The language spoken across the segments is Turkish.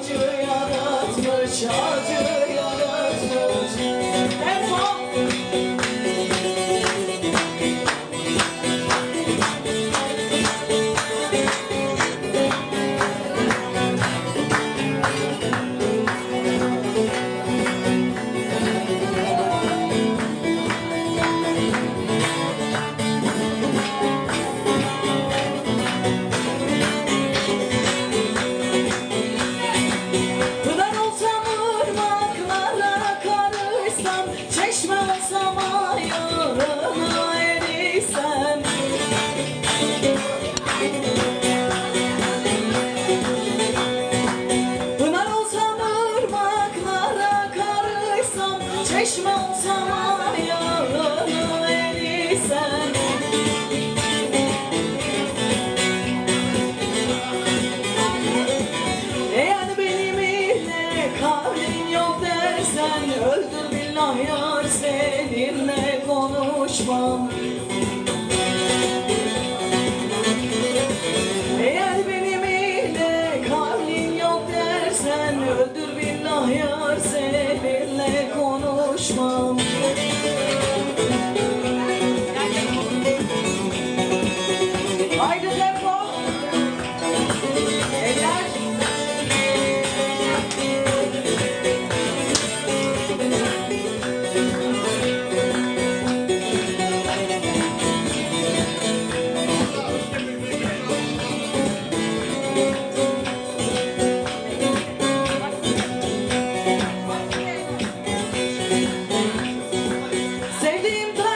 acı yaratmış acı Öldür billah yar seninle konuşmam. Save the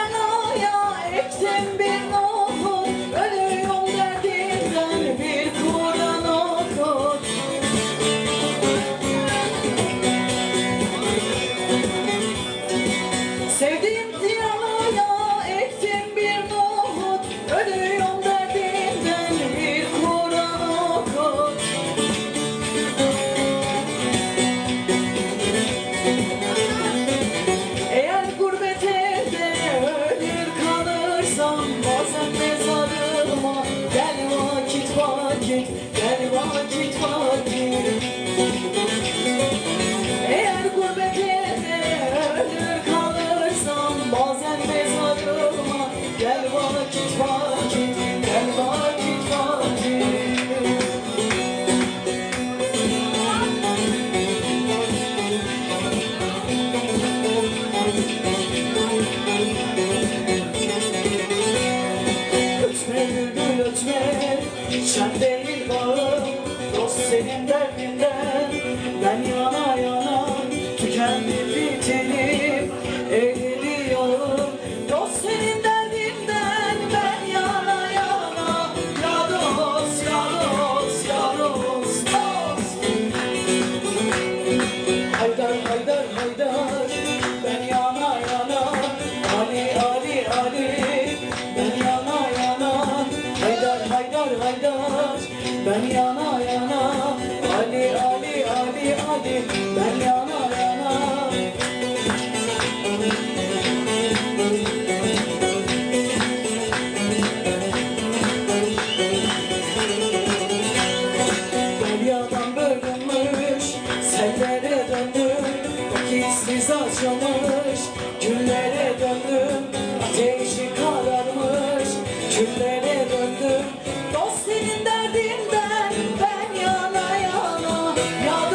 I want it for you. Daniela. 여덟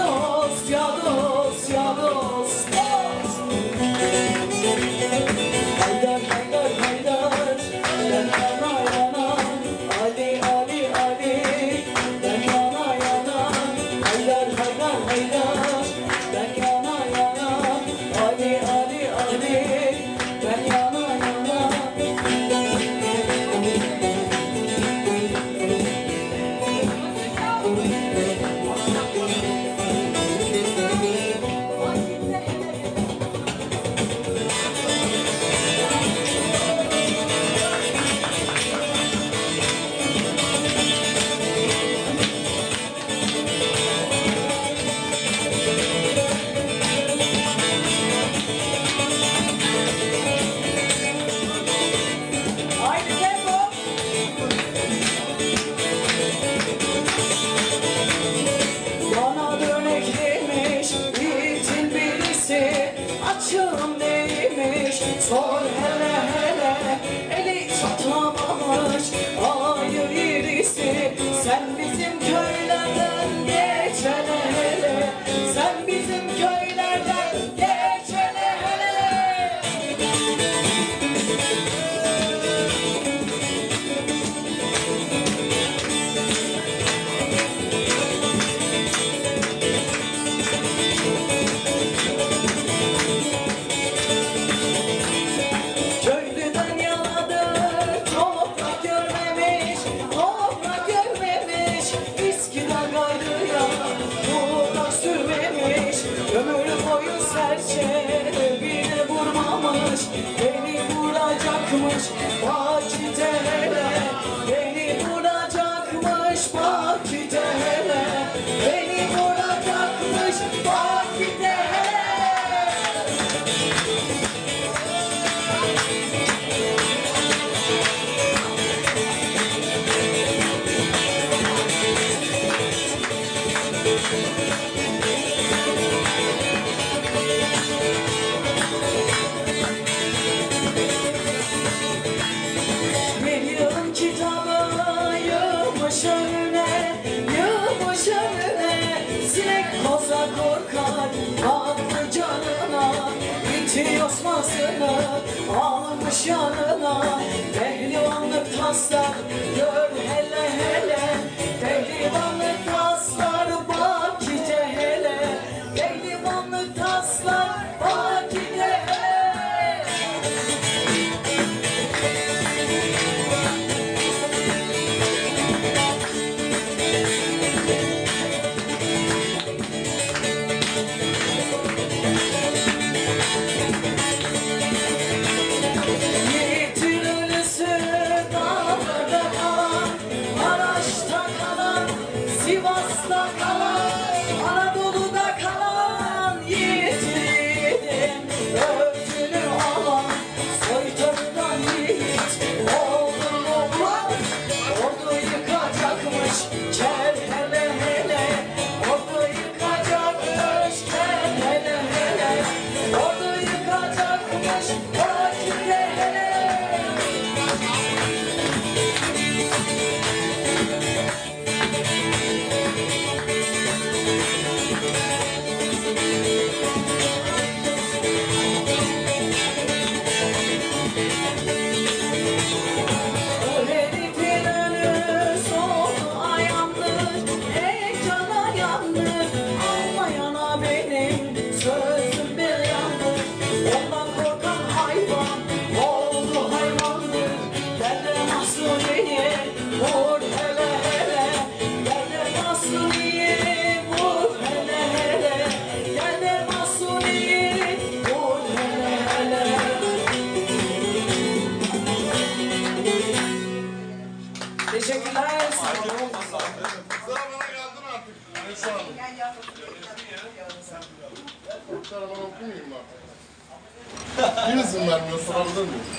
Christmas. korkan Attı canına Gitti osmasını Almış yanına. Pehlivanlık taslak Birisi bunlar bunu sorabilir miyim?